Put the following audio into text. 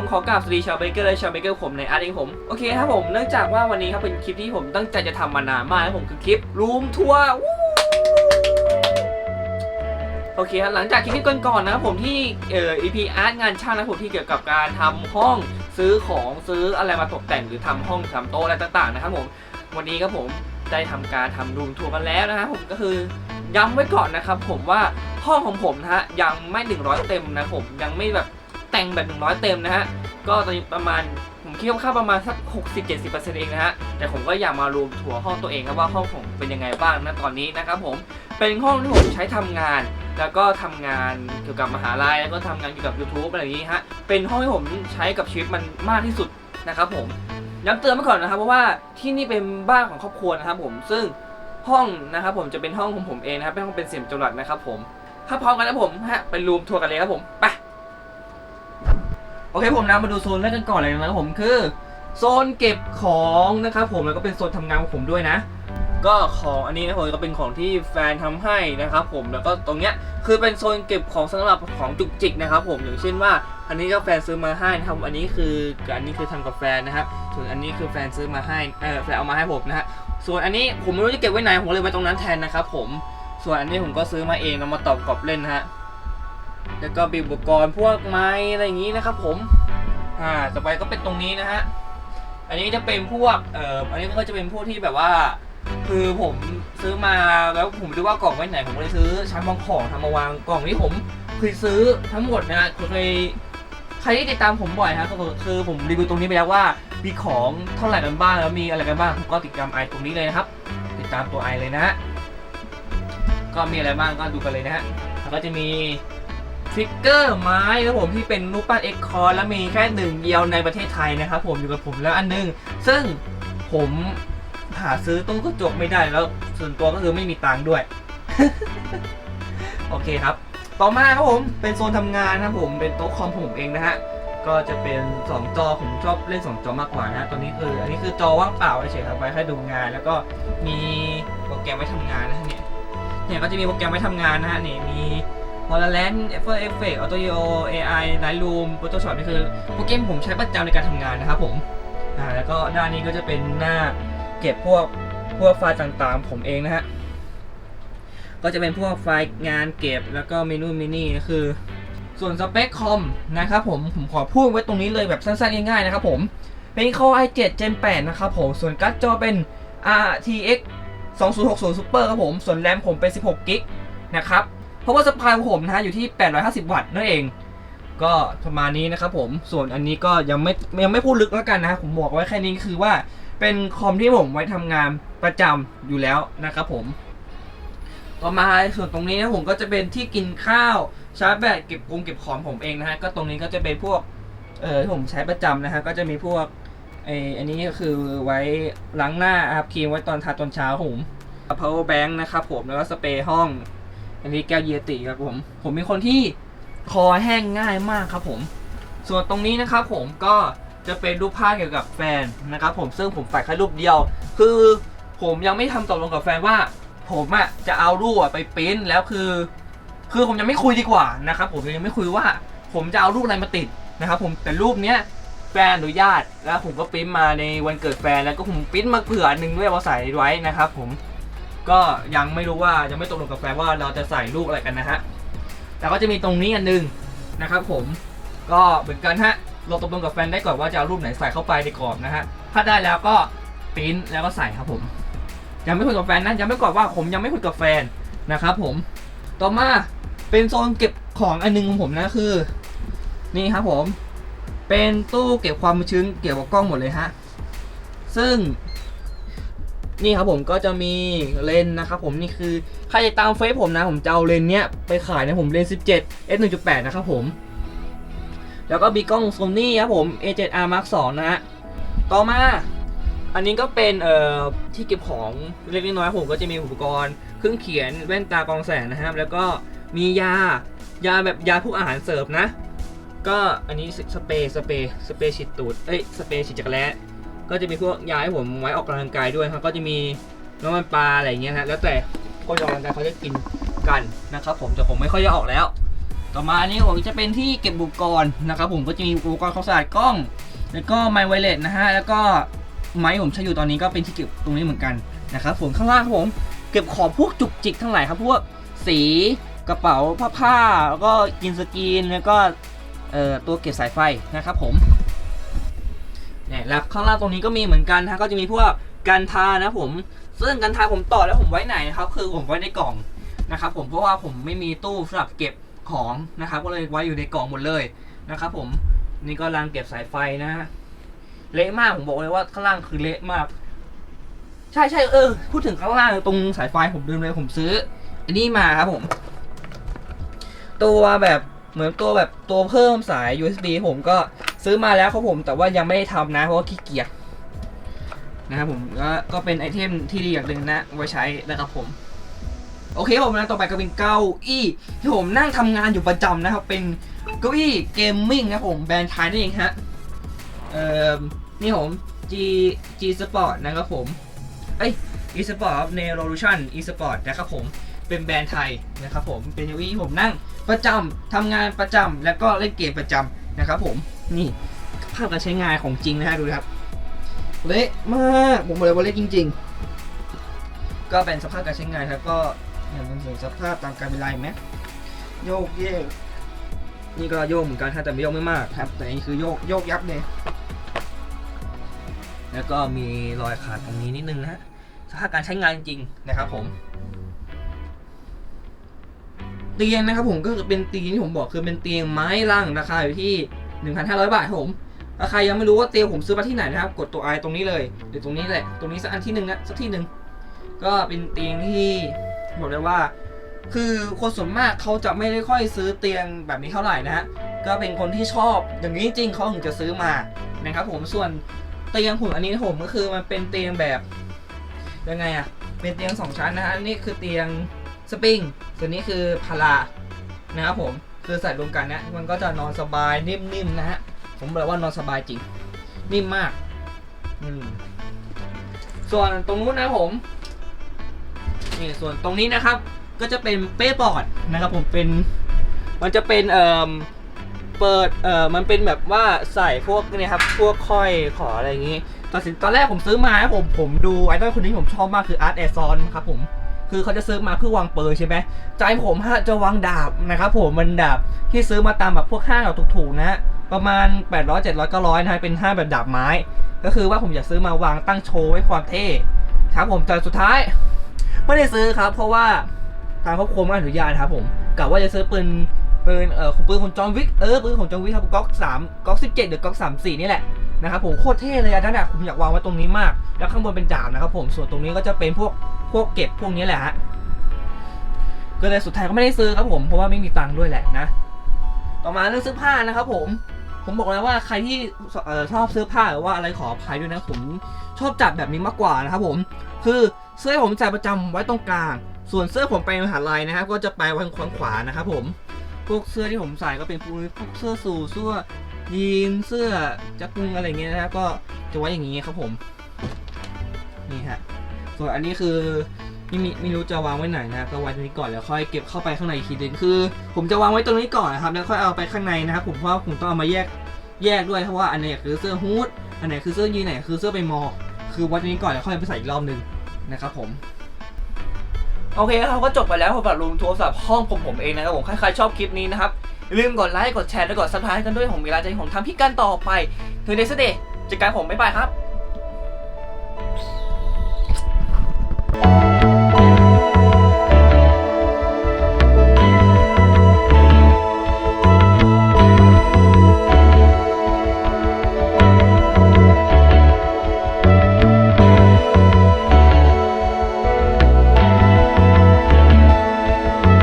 ผมขอกราบสวัสดีชาวเบเกอร์และชาวเบเกอร์ผมในอาร์ตเองผมโอเคครับผมเนื่องจากว่าวันนี้ครับเป็นคลิปที่ผมตั้งใจจะทำมานานมากนะผมคือคลิปรูมทัวร์โอเคครับหลังจากคลิปก่อนๆนะครับผมที่เอ่อ EP Art งานช่างนะผมที่เกี่ยวกับการทำห้องซื้อของซื้ออะไรมาตกแต่งหรือทำห้องทำโต๊ะอะไรต่างๆนะครับผมวันนี้ครับผมได้ทำการทำรูมทัวร์กันแล้วนะครับผมก็คือย้ำไว้ก่อนนะครับผมว่าห้องของผมนะฮะยังไม่ 100 เต็มนะผมยังไม่แบบ แต่งแบบ 100 เต็มนะฮะ ก็ตอนนี้ประมาณผมคิดว่าค่าประมาณสัก 60-70%เองนะฮะ แต่ผมก็อยากมารวมทัวร์ห้องตัวเองครับว่าห้องผมเป็นยังไงบ้างนะตอนนี้นะครับผมเป็นห้องที่ผมใช้ทำงาน แล้วก็ทำงานเกี่ยวกับมหาลัยแล้วก็ทำงานเกี่ยวกับ YouTube อะไรอย่างนี้ฮะเป็นห้องที่ผมใช้กับชีวิตมันมากที่สุดนะครับผมย้ำเตือนไว้ก่อนนะครับเพราะว่าที่นี่เป็นบ้านของครอบครัวนะครับผมซึ่งห้องนะครับผมจะเป็นห้องของผมเองนะครับเป็นห้องเป็นเสียงจังหวัดนะครับผมถ้าพร้อมกันแล้วผมฮะไปรูมทัวร์กันเลยครับผมไป โอเคผมนะมาดูโซนแรกกันก่อนเลยนะครับผมคือโซนเก็บของนะครับผมแล้วก็เป็นโซนทำงานของผมด้วยนะ ก็ของอันนี้นะผมก็เป็นของที่แฟนทำให้นะครับผมแล้วก็ตรงเนี้ยคือเป็นโซนเก็บของสำหรับของจุกจิกนะครับผมอย่างเช่นว่า อันนี้ก็แฟนซื้อมาให้นะครับอันนี้คืออันนี้คือทำกับแฟนนะครับส่วนอันนี้คือแฟนซื้อมาให้เออแฟนเอามาให้ผมนะฮะส่วนอันนี้ผมไม่รู้จะเก็บไว้ไหนผมเลยไว้ตรงนั้นแทนนะครับผมส่วนอันนี้ผมก็ซื้อมาเองแล้วมาตอบกรอบเล่นนะฮะ แล้วก็มีอุปกรณ์พวกไม้อะไรอย่างนี้นะครับ ผมอ่าต่อไปก็เป็นตรงนี้นะฮะอันนี้จะเป็นพวกเอ่ออันนี้ก็จะเป็นพวกที่แบบว่า คือผมซื้อมาแล้วผมดูว่ากล่องไว้ไหนผมก็เลยซื้อชั้นวางของทำมาวางกล่องที่ผมเคยซื้อทั้งหมดนะฮะเคยใครที่ติดตามผมบ่อยฮะก็คือคือผมรีวิวตรงนี้ไปแล้วว่ามีของเท่าไหร่กันบ้างแล้วมีอะไรกันบ้างผมก็ติดตามไอตรงนี้เลยนะครับ ติดตามตัวไอเลยนะฮะก็มีอะไรบ้างก็ดูกันเลยนะฮะแล้วก็จะมี ฟิกเกอร์ไม้ครับผมที่เป็นรูปปั้นเอ็กคอร์และมีแค่หนึ่งเดียวในประเทศไทยนะครับผมอยู่กับผมแล้วอันหนึง ซึ่งผมหาซื้อตู้กระจกไม่ได้แล้วส่วนตัวก็คือไม่มีตังค์ด้วย โอเคครับ ต่อมาครับผมเป็นโซนทำงานนะครับผมเป็นโต๊ะคอมผมเองนะฮะก็จะเป็น2จอผมชอบเล่น2จอมากกว่านะฮะตอนนี้คือ อันนี้คือจอว่างเปล่าเฉยๆครับไว้ให้ดูงาน แล้วก็มีโปรแกรมไว้ทำงานนะฮะเนี่ยเนี่ยก็จะมีโปรแกรมไว้ทำงานนะฮะนี่มี v o l a n t After Effects Audio AI Lightroom Photoshop นี่คือโปรแกรมผมใช้ประจำในการทำงานนะครับผมอ่าแล้วก็ด้านี้ก็จะเป็นหน้าเก็บพวกพวกไฟล์ต่างๆ ผมเองนะฮะก็จะเป็นพวกไฟล์งานเก็บแล้วก็เมนูมินี่ก็คือ ส่วนสเปคคอมนะครับผมผมขอพูดไว้ตรงนี้เลยแบบสั้นๆ ง่ายๆนะครับผมเป็น Core i7 Gen 8 นะครับผม ส่วนการ์ดจอเป็น RTX 2060 Super ครับผม ส่วนแรมผมเป็น 16กิกนะครับ ราะว่าสปายของผมนะฮะอยู่ที่ 850 วัตต์นั่นเอง ก็ประมาณนี้นะครับผมส่วนอันนี้ก็ยังไม่ยังไม่พูดลึกแล้วกันนะ ผมบอกไว้แค่นี้คือว่าเป็นคอมที่ผมไว้ทำงานประจำอยู่แล้วนะครับผมต่อมาส่วนตรงนี้นะผมก็จะเป็นที่กินข้าวชาร์จแบตเก็บกรุงเก็บของผมเองนะฮะก็ตรงนี้ก็จะเป็นพวกเออที่ผมใช้ประจำนะฮะก็จะมีพวกไออันนี้ก็คือไว้ล้างหน้าอาบครีมไว้ตอนทาตอนเช้าผม power bank นะครับผมแล้วก็สเปรย์ห้อง อันนี้แก้วเยติครับผม ผมเป็นคนที่คอแห้งง่ายมากครับผม ส่วนตรงนี้นะครับผมก็จะเป็นรูปภาพเกี่ยวกับแฟนนะครับผมซึ่งผมใส่แค่รูปเดียว คือผมยังไม่ทำตกลงกับแฟนว่า ผมอะจะเอารูปอะไปปริ้นแล้วคือ คือผมยังไม่คุยดีกว่านะครับผมยังไม่คุยว่า ผมจะเอารูปอะไรมาติดนะครับผมแต่รูปเนี้ยแฟนอนุญาตแล้วผมก็ปริ้นมาในวันเกิดแฟนแล้วก็ผมปริ้นมาเผื่อหนึ่งด้วยมาใส่ไว้นะครับผม ก็ยังไม่รู้ว่ายังไม่ตกลงกับแฟนว่าเราจะใส่รูปอะไรกันนะฮะแต่ก็จะมีตรงนี้อันหนึงนะครับผมก็เหมือนกันฮะเราตกลงกับแฟนได้ก่อนว่าจะเอารูปไหนใส่เข้าไปในกรอบนะฮะถ้าได้แล้วก็ปริ้นแล้วก็ใส่ครับผมยังไม่คุยกับแฟนนะยังไม่กอบว่าผมยังไม่คุยกับแฟนนะครับผมต่อมาเป็นโซนเก็บของอันหนึงของผมนะคือ นี่ครับผม เป็นตู้เก็บความชื้นเกี่ยวกับกล้องหมดเลยฮะซึ่ง นี่ครับผมก็จะมีเลนนะครับผมนี่คือใครจะตามเฟซผมนะ ผมจะเอาเลนเนี้ยไปขายนะผมเลน 17 f 1.8 นะครับผม แล้วก็มีกล้อง Sony ครับผม A7R Mark 2นะฮะต่อมาอันนี้ก็เป็นเอ่อที่เก็บของเล็กน้อยผมก็จะมีอุปกรณ์เครื่องเขียนแว่นตากรองแสงนะครับ แล้วก็มียายาแบบยาพวกอาหารเสริมนะ ก็อันนี้สเปรย์สเปรย์สเปรย์ฉีดตูดเอ้ยสเปรย์ฉีดจักรแร้ ก็จะมีพวกยาให้ผมไว้ออกกำลังกายด้วยครับ ก็จะมีน้ำมันปลาอะไรอย่างเงี้ยฮะแล้วแต่คนออกกำลังกายเขาจะกินกันนะครับ ผมแต่ผมไม่ค่อยจะออกแล้ว ต่อมาอันนี้ผมจะเป็นที่เก็บอุปกรณ์นะครับผมก็จะมีอุปกรณ์ความสะอาดกล้อง แล้วก็ไมค์ไวเลสนะฮะแล้วก็ไม้ผมใช้อยู่ตอนนี้ก็เป็นที่เก็บตรงนี้เหมือนกันนะครับผมข้างล่างครับผมเก็บของพวกจุกจิกทั้งหลายครับพวกสีกระเป๋าผ้าผ้าแล้วก็กินสกรีนแล้วก็ตัวเก็บสายไฟนะครับผม เนี่ยแล้วข้างล่างตรงนี้ก็มีเหมือนกันนะก็จะมีพวกกันทานะผม ซึ่งกันทาผมต่อแล้วผมไว้ไหนนะครับคือผมไว้ในกล่องนะครับผมเพราะว่าผมไม่มีตู้สำหรับเก็บของนะครับก็เลยไว้อยู่ในกล่องหมดเลยนะครับผมนี่ก็รังเก็บสายไฟนะฮะเละมากผมบอกเลยว่าข้างล่างคือเละมาก ใช่ใช่เออพูดถึงข้างล่างตรงสายไฟผมลืมเลยผมซื้อ อันนี้มาครับผม ตัวแบบเหมือนตัวแบบตัวเพิ่มสาย USB ผมก็ ซื้อมาแล้วครับผมแต่ว่ายังไม่ได้ทำนะเพราะว่าขี้เกียจนะครับผมก็ก็เป็นไอเทมที่ดีอย่างหนึ่งนะไว้ใช้นะครับผม โอเคผมนะต่อไปก็เป็นเก้าอี้ที่ผมนั่งทำงานอยู่ประจำนะครับ เป็นเก้าอี้เกมมิ่งนะครับผมแบรนด์ไทยนั่นเองฮะเอ่อนี่ผม G G Sport นะครับผมเอ้ย eSport n e r o l u t i o n eSport นะครับผมเป็นแบรนด์ไทยนะครับผมเป็นยูวีที่ผมนั่งประจำทำงานประจำแล้วก็เล่นเกมประจำนะครับผม นี่ภาพการใช้งานของจริงนะฮะดูนะครับ เละมากผมบอกเลยว่าเละจริง ๆ ก็เป็นสภาพการใช้งานครับก็อย่างมันถึงสภาพตามการเวลาไหมโยกเยกนี่ก็โยกเหมือนกันครับแต่ไม่โยกไม่มากครับ แต่นี่คือโยกโยกยับเลยแล้วก็มีรอยขาดตรงนี้นิดนึงนะฮะสภาพการใช้งานจริงนะครับผมเตียงนะครับผมก็เป็นเตียงที่ผมบอกคือเป็นเตียงไม้ล่างราคาอยู่ที่ 1,500 บาทครับผมถ้าใครยังไม่รู้ว่าเตียงผมซื้อมาที่ไหนนะครับ กดตัวไอตรงนี้เลยหรือตรงนี้แหละ ตรงนี้สักอันที่หนึ่งนะสักที่หนึ่งก็เป็นเตียงที่บอกเลยว่า คือคนส่วนมากเขาจะไม่ได้ค่อยซื้อเตียงแบบนี้เท่าไหร่นะฮะก็เป็นคนที่ชอบอย่างนี้จริงเขาถึงจะซื้อมานะครับ ผมส่วนเตียงผมอันนี้ผมก็คือมันเป็นเตียงแบบยังไงอะเป็นเตียงสองชั้นนะฮะอันนี่คือเตียงสปริงส่วนนี้คือพารานะครับผม คือใส่รวมกันนะมันก็จะนอนสบายนิ่มๆนะฮะผมบอกว่านอนสบายจริง นิ่มมากอืมส่วนตรงนู้นนะผมนี่ส่วนตรงนี้นะครับ ก็จะเป็นเป้บอร์ดนะครับ ผมเป็น มันจะเป็นเอ่อเปิดเอ่อมันเป็นแบบว่าใส่พวกเนี่ยครับพวกค่อยขออะไรอย่างงี้ตอนสินตอนแรกผมซื้อมาครับผมผมดูไอดอลคนนี้ผมชอบมากคืออาร์ตแอร์ซอนครับผม คือเขาจะซื้อมาเพื่อวางเปอร์ใช่ไหมใจผมฮะจะวางดาบนะครับผมมันดาบที่ซื้อมาตามแบบพวกห้างเราถูกๆนะฮะประมาณ 800 700 900นะฮะเป็นห้างแบบดาบไม้ ก็คือว่าผมอยากซื้อมาวางตั้งโชว์ไว้ความเท่ครับผมแต่สุดท้าย ไม่ได้ซื้อครับ เพราะว่าทางครอบครัวไม่อนุญาตครับผมกะว่าจะซื้อปืนปืนเอ่อปืนของจอห์นวิกเออปืนของจอห์นวิกครับก๊อกสามก๊อกสิบเจ็ดหรือก๊อกสามสี่นี่แหละ นะครับผมโคตรเท่เลยอันนั้นอะผมอยากวางไว้ตรงนี้มาก แล้วข้างบนเป็นดาบนะครับผมส่วนตรงนี้ก็จะเป็นพวกพวกเก็บพวกนี้แหละฮะก็เลยสุดท้ายก็ไม่ได้ซื้อครับผมเพราะว่าไม่มีตังค์ด้วยแหละนะ ต่อมาเรื่องเสื้อผ้านะครับผม ผมบอกแล้วว่าใครที่อชอบเสื้อผ้าหรือว่าอะไรขออภัยด้วยนะผมชอบจัดแบบนี้มากกว่านะครับผม คือเสื้อผมใส่ประจำไว้ตรงกลาง ส่วนเสื้อผมไปมหาลัยนะครับ ก็จะไปไว้ทางขวานะครับผมพวกเสื้อที่ผมใส่ก็เป็นพวกเสื้อสูทเสื้อ ยีนเสื้อจักรุงอะไรเงี้ยนะครับก็จะไว้อย่างนี้ครับผมนี่ฮะส่วนอันนี้คือไม่มีไม่รู้จะวางไว้ไหนนะก็ไว้ตรงนี้ก่อนแล้วค่อยเก็บเข้าไปข้างในอีกทีหนึงคือ ผมจะวางไว้ตรงนี้ก่อนนะครับแล้วค่อยเอาไปข้างในนะครับผมเพราะว่าผมต้องเอามาแยกแยกด้วยเพราะว่าอันไหนคือเสื้อฮูดอันไหนคือเสื้อยีนไหนคือเสื้อไปมอ คือไว้ตรงนี้ก่อนแล้วค่อยไปใส่อีกรอบหนึงนะครับผมโอเคครับก็จบไปแล้วสำหรับรูมโทรศัพท์ห้องผมผมเองนะครับผมใครๆชอบคลิปนี้นะครับ อย่าลืมกดไลค์กดแชร์และกดซับสไครต์กันด้วยผมมีเวลาใจผมทำพี่กันต่อไปคือเดซเดย์จัดการผมบ๊ายบายครับ